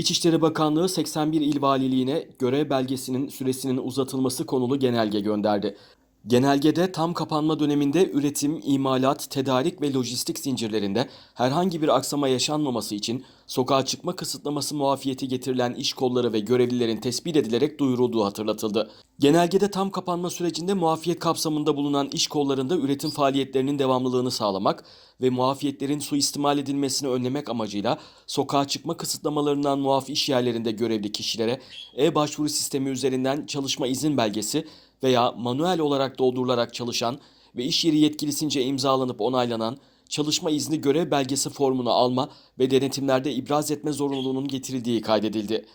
İçişleri Bakanlığı 81 il valiliğine görev belgesinin süresinin uzatılması konulu genelge gönderdi. Genelgede tam kapanma döneminde üretim, imalat, tedarik ve lojistik zincirlerinde herhangi bir aksama yaşanmaması için sokağa çıkma kısıtlaması muafiyeti getirilen iş kolları ve görevlilerin tespit edilerek duyurulduğu hatırlatıldı. Genelgede tam kapanma sürecinde muafiyet kapsamında bulunan iş kollarında üretim faaliyetlerinin devamlılığını sağlamak ve muafiyetlerin suistimal edilmesini önlemek amacıyla sokağa çıkma kısıtlamalarından muaf iş yerlerinde görevli kişilere e-başvuru sistemi üzerinden çalışma izin belgesi veya manuel olarak doldurularak çalışan ve iş yeri yetkilisince imzalanıp onaylanan çalışma izni görev belgesi formunu alma ve denetimlerde ibraz etme zorunluluğunun getirildiği kaydedildi.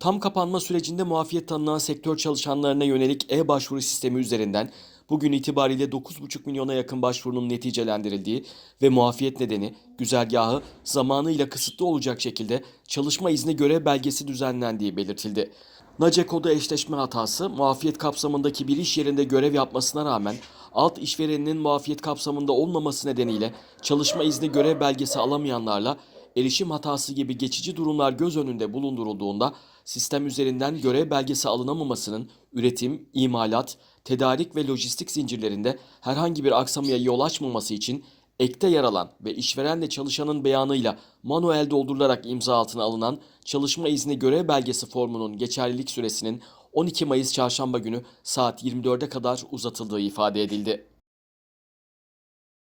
Tam kapanma sürecinde muafiyet tanınan sektör çalışanlarına yönelik e-başvuru sistemi üzerinden bugün itibariyle 9,5 milyona yakın başvurunun neticelendirildiği ve muafiyet nedeni, güzergahı zamanıyla kısıtlı olacak şekilde çalışma izni görev belgesi düzenlendiği belirtildi. NACE kodu eşleşme hatası, muafiyet kapsamındaki bir iş yerinde görev yapmasına rağmen alt işvereninin muafiyet kapsamında olmaması nedeniyle çalışma izni görev belgesi alamayanlarla erişim hatası gibi geçici durumlar göz önünde bulundurulduğunda sistem üzerinden görev belgesi alınamamasının üretim, imalat, tedarik ve lojistik zincirlerinde herhangi bir aksamaya yol açmaması için ekte yer alan ve işverenle çalışanın beyanıyla manuel doldurularak imza altına alınan çalışma izni görev belgesi formunun geçerlilik süresinin 12 Mayıs çarşamba günü saat 24'e kadar uzatıldığı ifade edildi.